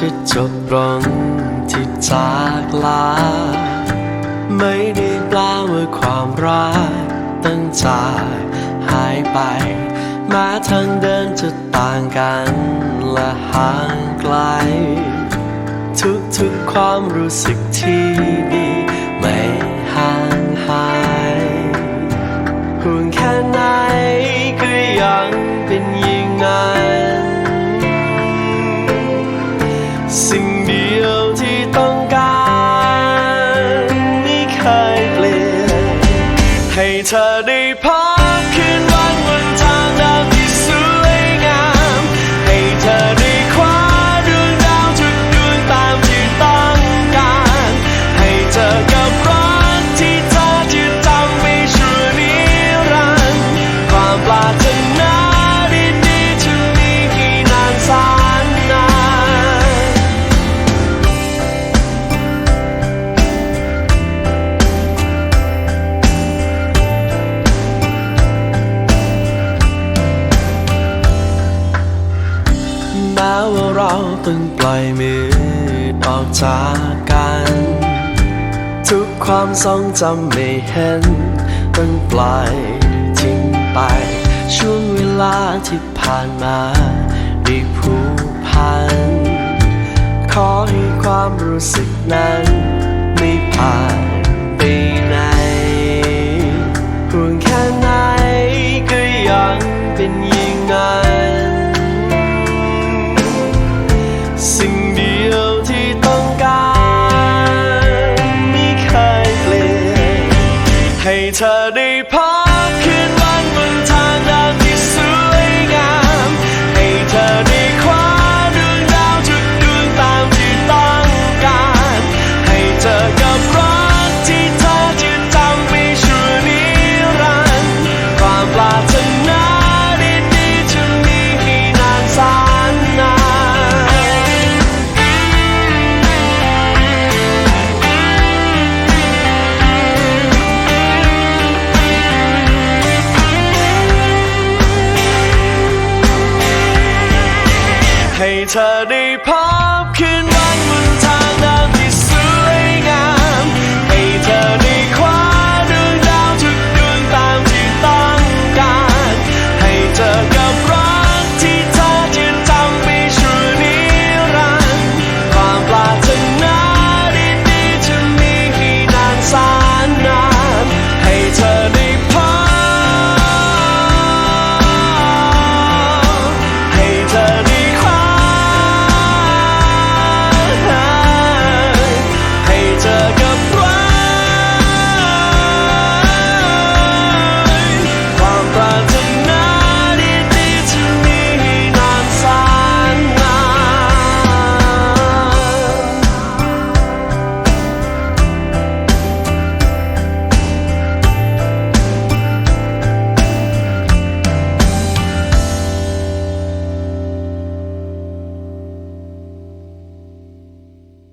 จะจบลงที่จากลา ไม่ได้แปลว่าความรักตั้งใจหายไปแม้ทางเดินจะต่างกันและห่างไกล ทุกๆความรู้สึกที่ สิ่งเดียวที่ต้องการไม่เคยเปลี่ยนให้เธอได้พัก เราต้องปล่อยมือออกจากกัน ทุกความทรงจำไม่เห็น ต้องปล่อยทิ้งไป ช่วงเวลาที่ผ่านมาได้ผูกพัน ขอให้ความรู้สึกนั้น ไม่ผ่านไปไหนห่วงแค่ไหนก็ยังเป็นอย่ ให้เธอได้ภาพขึ้น